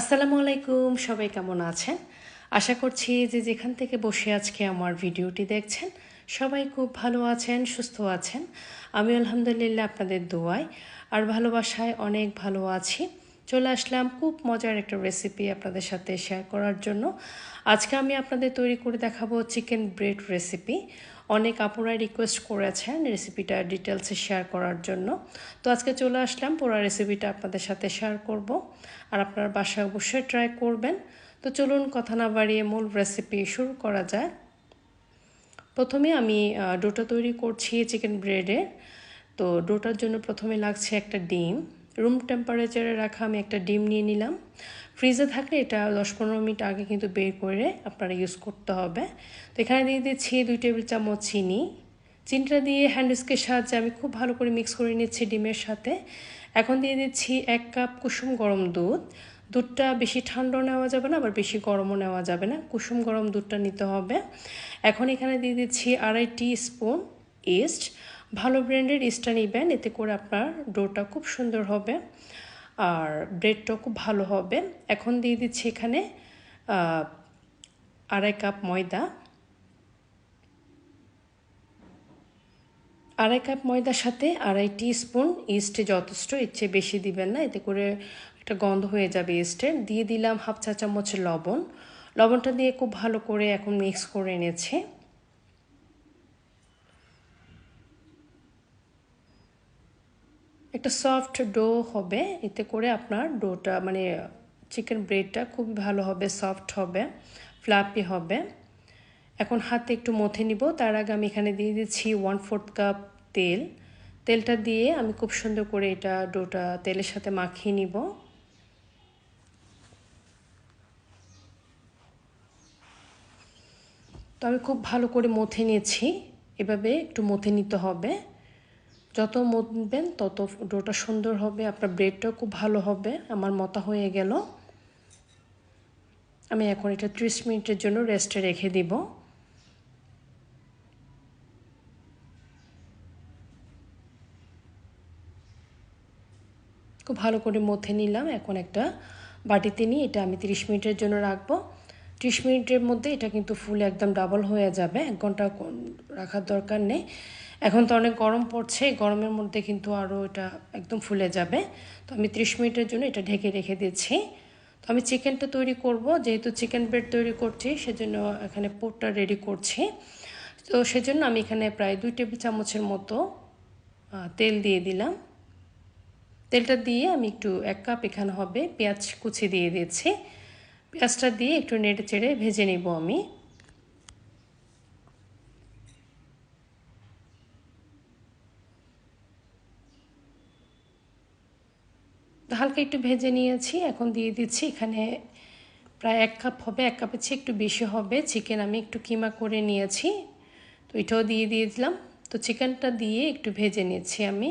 আসসালামু আলাইকুম, সবাই কেমন আছেন? আশা করছি যে যেখান থেকে বসে আজকে আমার ভিডিওটি দেখছেন, সবাই খুব ভালো আছেন, সুস্থ আছেন। আমি আলহামদুলিল্লাহ আপনাদের দোয়ায় আর ভালোবাসায় অনেক ভালো আছি। চলে আসলাম খুব মজার একটা রেসিপি আপনাদের সাথে শেয়ার করার জন্য। আজকে আমি আপনাদের তৈরি করে দেখাবো চিকেন ব্রেড রেসিপি অনেক আপুরাই রিকোয়েস্ট করেছেন রেসিপিটা ডিটেলসে শেয়ার করার জন্য। তো আজকে চলে আসলাম, পুরো রেসিপিটা আপনাদের সাথে শেয়ার করব। আর আপনার বাসায় অবশ্যই ট্রাই করবেন। তো চলুন কথা না বাড়িয়ে মূল রেসিপি শুরু করা যায় প্রথমে আমি ডোটা তৈরি করছি চিকেন ব্রেডের তো ডোটার জন্য প্রথমে লাগছে একটা ডিম। রুম টেম্পারেচারে রাখা আমি একটা ডিম নিয়ে নিলাম। ফ্রিজে থাকলে এটা দশ পনেরো মিনিট আগে কিন্তু বের করে আপনারা ইউজ করতে হবে। তো এখানে দিয়ে দিচ্ছি দুই টেবিল চামচ চিনি। চিনিটা দিয়ে হ্যান্ডউইস্কের সাহায্যে আমি খুব ভালো করে মিক্স করে নিচ্ছি ডিমের সাথে। এখন দিয়ে দিচ্ছি এক কাপ কুসুম গরম দুধ। দুধটা বেশি ঠান্ডা নেওয়া যাবে না, আবার বেশি গরমও নেওয়া যাবে না। কুসুম গরম দুধটা নিতে হবে। এখন এখানে দিয়ে দিচ্ছি আড়াই টি স্পুন ইস্ট ভালো ব্র্যান্ডের ইস্টটা নেবেন এতে করে আপনার ডোটা খুব সুন্দর হবে আর ব্রেডটাও খুব ভালো হবে। এখন দিয়ে দিচ্ছি এখানে আড়াই কাপ ময়দা। আড়াই কাপ ময়দার সাথে আড়াই টি স্পুন ইস্টে যথেষ্ট ইচ্ছে বেশি দিবেন না, এতে করে একটা গন্ধ হয়ে যাবে ইস্টের দিয়ে দিলাম হাফ চা চামচ লবণ। লবণটা দিয়ে খুব ভালো করে এখন মিক্স করে এনেছে। একটা সফট ডো হবে, এতে করে আপনার ডোটা মানে চিকেন ব্রেডটা খুবই ভালো হবে সফট হবে ফ্লাপি হবে। এখন হাতে একটু মথে নিব, তার আগে আমি এখানে দিয়ে দিচ্ছি ওয়ান ফোর্থ কাপ তেল। তেলটা দিয়ে আমি খুব সুন্দর করে এটা ডোটা তেলের সাথে মাখিয়ে নিব। তো আমি খুব ভালো করে মথে নিয়েছি, এভাবে একটু মথে নিতে হবে। যত মতবেন তত ডোটা সুন্দর হবে, আপনার ব্রেডটাও খুব ভালো হবে, আমার মতা হয়ে গেল। আমি এখন এটা ত্রিশ মিনিটের জন্য রেস্টে রেখে দিব। খুব ভালো করে মথে নিলাম, এখন একটা বাটিতে নিয়ে এটা আমি তিরিশ মিনিটের জন্য রাখব। ত্রিশ মিনিটের মধ্যে এটা কিন্তু ফুল একদম ডাবল হয়ে যাবে, এক ঘণ্টা রাখার দরকার নেই। এখন তো অনেক গরম পড়ছে, গরমের মধ্যে কিন্তু আরও এটা একদম ফুলে যাবে। তো আমি ত্রিশ মিনিটের জন্য এটা ঢেকে রেখে দিচ্ছি তো আমি চিকেনটা তৈরি করব, যেহেতু চিকেন ব্রেড তৈরি করছি, সেজন্য এখানে পোটটা রেডি করছি। তো সেজন্য আমি এখানে প্রায় দুই টেবিল চামচের মতো তেল দিয়ে দিলাম। তেলটা দিয়ে আমি একটু এক কাপ এখানে হবে পেঁয়াজ কুচি দিয়ে দিচ্ছি পেঁয়াজটা দিয়ে একটু নেড়ে চেড়ে ভেজে নেব আমি। হালকা একটু ভেজে নিয়েছি, এখন দিয়ে দিচ্ছি। এখানে প্রায় এক কাপ হবে, এক কাপের চেয়ে একটু বেশি হবে। চিকেন আমি একটু কিমা করে নিয়েছি, তো এটাও দিয়ে দিয়ে দিলাম। তো চিকেনটা দিয়ে একটু ভেজে নিয়েছি আমি।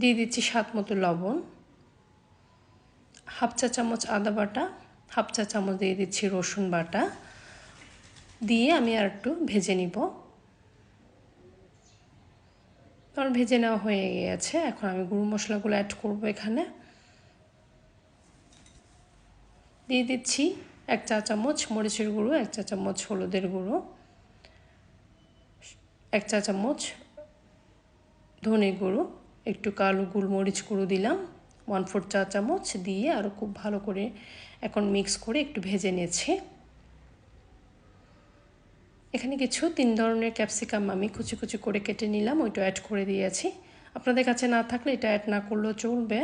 দিয়ে দিচ্ছি স্বাদ মতো লবণ। হাফ চা চামচ আদা বাটা, হাফ চা চামচ দিয়ে দিচ্ছি রসুন বাটা। দিয়ে আমি আর একটু ভেজে নিব। কারণ ভেজে নেওয়া হয়ে গিয়েছে। এখন আমি গুঁড়ো মশলাগুলো অ্যাড করব এখানে। দিয়ে দিচ্ছি এক চা চামচ মরিচের গুঁড়ো, এক চা চামচ হলুদের গুঁড়ো, এক চা চামচ ধনে গুঁড়ো, একটু কালো গোলমরিচ গুঁড়ো দিলাম ওয়ান ফোর চা চামচ দিয়ে আরও খুব ভালো করে এখন মিক্স করে একটু ভেজে নিয়েছি এখানে কিছু তিন ধরনের ক্যাপসিকাম আমি কুচি কুচি করে কেটে নিলাম, ওইটা অ্যাড করে দিয়েছি। আপনাদের কাছে না থাকলে এটা অ্যাড না করলেও চলবে।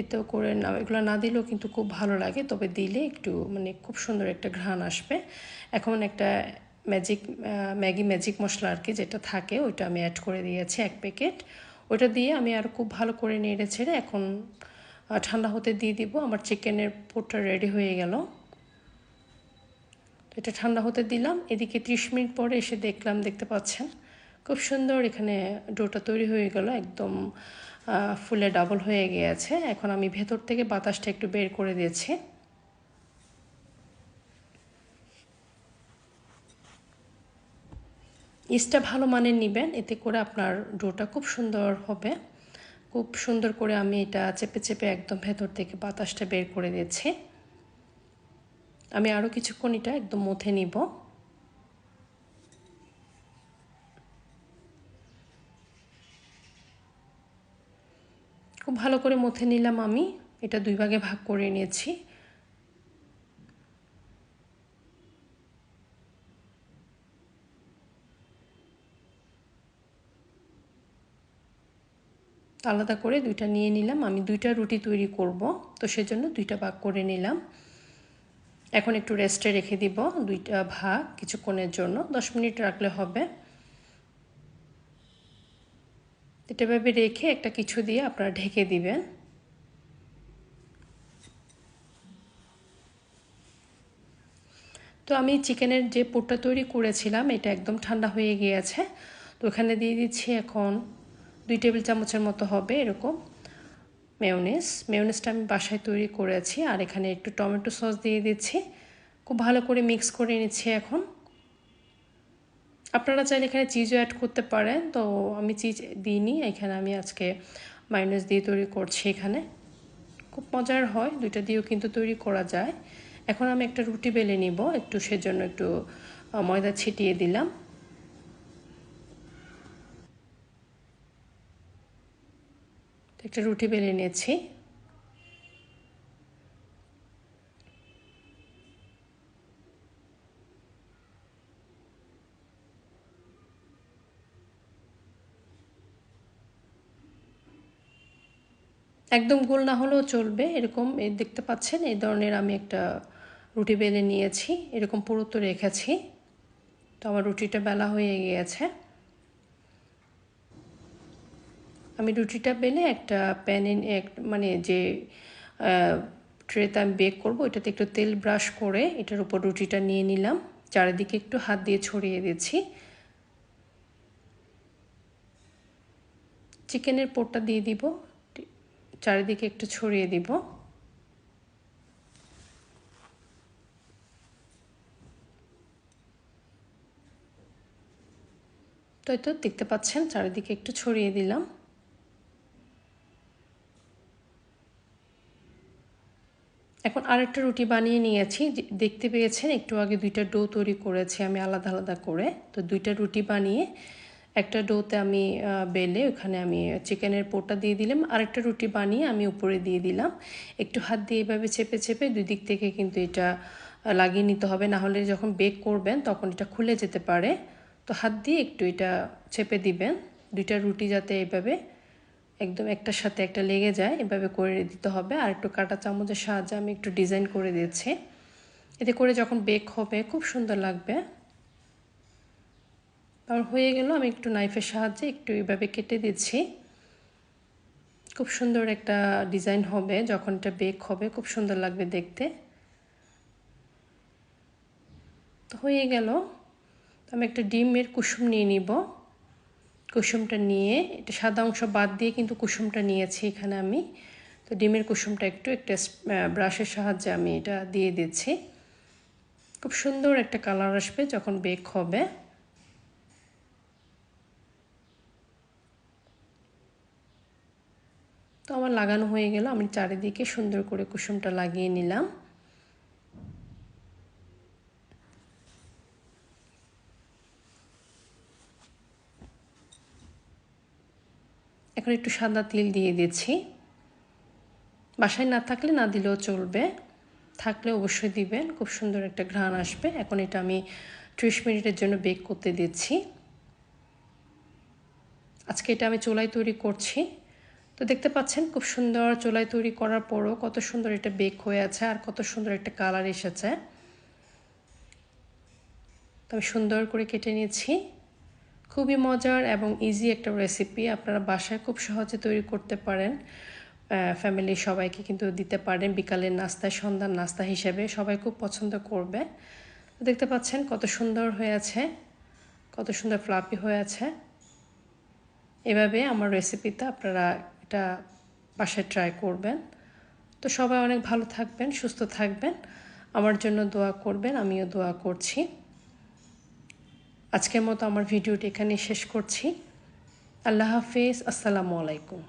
এতেও করে না, এগুলো না দিলেও কিন্তু খুব ভালো লাগে, তবে দিলে একটু মানে খুব সুন্দর একটা ঘ্রাণ আসবে। এখন একটা ম্যাজিক ম্যাগি ম্যাজিক মশলা আর কি যেটা থাকে, ওইটা আমি অ্যাড করে দিয়েছি এক প্যাকেট ওইটা দিয়ে আমি আর খুব ভালো করে নেড়ে ছেড়ে এখন ঠান্ডা হতে দিয়ে দিব। আমার চিকেনের পোটটা রেডি হয়ে গেল। এটা ঠান্ডা হতে দিলাম। এদিকে ত্রিশ মিনিট পরে এসে দেখলাম, দেখতে পাচ্ছেন, খুব সুন্দর এখানে ডোটা তৈরি হয়ে গেল, একদম ফুলে ডাবল হয়ে গিয়েছে। এখন আমি ভেতর থেকে বাতাসটা একটু বের করে দিয়েছি। ইস্টটা ভালো মানের নেবেন, এতে করে আপনার ডোটা খুব সুন্দর হবে। খুব সুন্দর করে আমি এটা চেপে চেপে একদম ভেতর থেকে বাতাসটা বের করে দিচ্ছি আমি আরও কিছুক্ষণ এটা একদম মথে নিব। খুব ভালো করে মথে নিলাম আমি। এটা দুই ভাগে ভাগ করে নিয়েছি। আলাদা করে দুইটা নিয়ে নিলাম। আমি দুইটা রুটি তৈরি করব, তো সেজন্য দুইটা ভাগ করে নিলাম। এখন একটু রেস্টে রেখে দিব, দুইটা ভাগ কিছুক্ষণের জন্য, দশ মিনিট রাখলে হবে। এটা ভাবে রেখে একটা কিছু দিয়ে আপনারা ঢেকে দিবেন। তো আমি চিকেনের যে পুরটা তৈরি করেছিলাম, এটা একদম ঠান্ডা হয়ে গিয়েছে। তো ওখানে দিয়ে দিচ্ছি এখন দুই টেবিল চামচের মতো হবে এরকম। মেয়নিস। মেয়নিসটা আমি বাসায় তৈরি করেছি আর এখানে একটু টমেটো সস দিয়ে দিচ্ছি। খুব ভালো করে মিক্স করে নিচ্ছি এখন। আপনারা চাইলে এখানে চিজও অ্যাড করতে পারেন। তো আমি চিজ দিইনি, এখানে আমি আজকে মাইনাস দিয়ে তৈরি করছি এখানে। খুব মজার হয়, দুইটা দিয়েও কিন্তু তৈরি করা যায়। এখন আমি একটা রুটি বেলে নিব, একটু সেজন্য একটু ময়দা ছিটিয়ে দিলাম। একটা রুটি বেলে নিয়েছি। একদম গোল না হলেও চলবে, এরকম দেখতে পাচ্ছেন, এই ধরনের আমি একটা রুটি বেলে নিয়েছি, এরকম পুরুত্ব রেখেছি। তো আমার রুটিটা বেলা হয়ে গিয়েছে। আমি রুটিটা বেলে একটা প্যানে এক মানে যে ট্রেতে আমি বেক করব এটাতে একটু তেল ব্রাশ করে এটার উপর রুটিটা নিয়ে নিলাম। চারিদিকে একটু হাত দিয়ে ছড়িয়ে দিচ্ছি। চিকেনের পোরটা দিয়ে দিব। চারিদিকে একটু ছড়িয়ে দিব। তো দেখতে পাচ্ছেন, চারিদিকে একটু ছড়িয়ে দিলাম। এখন আরেকটা রুটি বানিয়ে নিয়েছি। দেখতে পেয়েছেন, একটু আগে দুইটা ডো তৈরি করেছি আমি আলাদা আলাদা করে। তো দুইটা রুটি বানিয়ে একটা ডোতে আমি বেলে ওখানে আমি চিকেনের পোটা দিয়ে দিলাম। আরেকটা রুটি বানিয়ে আমি উপরে দিয়ে দিলাম। একটু হাত দিয়ে এভাবে চেপে চেপে দুই দিক থেকে কিন্তু এটা লাগিয়ে নিতে হবে। না হলে যখন বেক করবেন তখন এটা খুলে যেতে পারে। তো হাত দিয়ে একটু এটা চেপে দিবেন। দুইটা রুটি যাতে এভাবে একদম একটার সাথে একটা লেগে যায়, এভাবে করে দিতে হবে। আর একটু কাটা চামচের সাহায্যে আমি একটু ডিজাইন করে দিচ্ছি এতে করে যখন বেক হবে, খুব সুন্দর লাগবে। আর হয়ে গেল, আমি একটু নাইফের সাহায্যে একটু এভাবে কেটে দিচ্ছি। খুব সুন্দর একটা ডিজাইন হবে, যখন এটা বেক হবে, খুব সুন্দর লাগবে দেখতে। তো হয়ে গেল। আমি একটা ডিমের কুসুম নিয়ে নিব। কুসুমটা নিয়ে, এটা সাদা অংশ বাদ দিয়ে কিন্তু কুসুমটা নিয়েছি এখানে আমি। তো ডিমের কুসুমটা একটু, একটা ব্রাশের সাহায্যে আমি এটা দিয়ে দিচ্ছি। খুব সুন্দর একটা কালার আসবে যখন বেক হবে। তো আমার লাগানো হয়ে গেল, আমি চারিদিকে সুন্দর করে কুসুমটা লাগিয়ে নিলাম। এখন একটু সাদা তিল দিয়ে দিচ্ছি। বাসায় না থাকলে না দিলেও চলবে। থাকলে অবশ্যই দিবেন, খুব সুন্দর একটা ঘ্রাণ আসবে। এখন এটা আমি ত্রিশ মিনিটের জন্য বেক করতে দিচ্ছি। আজকে এটা আমি চোলাই তৈরি করছি। তো দেখতে পাচ্ছেন খুব সুন্দর চোলাই তৈরি করার পরও কত সুন্দর এটা বেক হয়ে আছে আর কত সুন্দর একটা কালার এসেছে। তো আমি সুন্দর করে কেটে নিয়েছি। খুবই মজার এবং ইজি একটা রেসিপি আপনারা বাসায় খুব সহজে তৈরি করতে পারেন। ফ্যামিলির সবাইকে কিন্তু দিতে পারেন। বিকালের নাস্তায়, সন্ধ্যার নাস্তা হিসেবে সবাই খুব পছন্দ করবে। দেখতে পাচ্ছেন কত সুন্দর হয়ে আছে, কত সুন্দর ফ্লাপি হয়ে আছে। এভাবে আমার রেসিপিতে আপনারা এটা বাসায় ট্রাই করবেন। তো সবাই অনেক ভালো থাকবেন, সুস্থ থাকবেন। আমার জন্য দোয়া করবেন, আমিও দোয়া করছি। আজকের মতো আমার ভিডিওটি এখানে শেষ করছি। আল্লাহ হাফিজ আসসালামু আলাইকুম।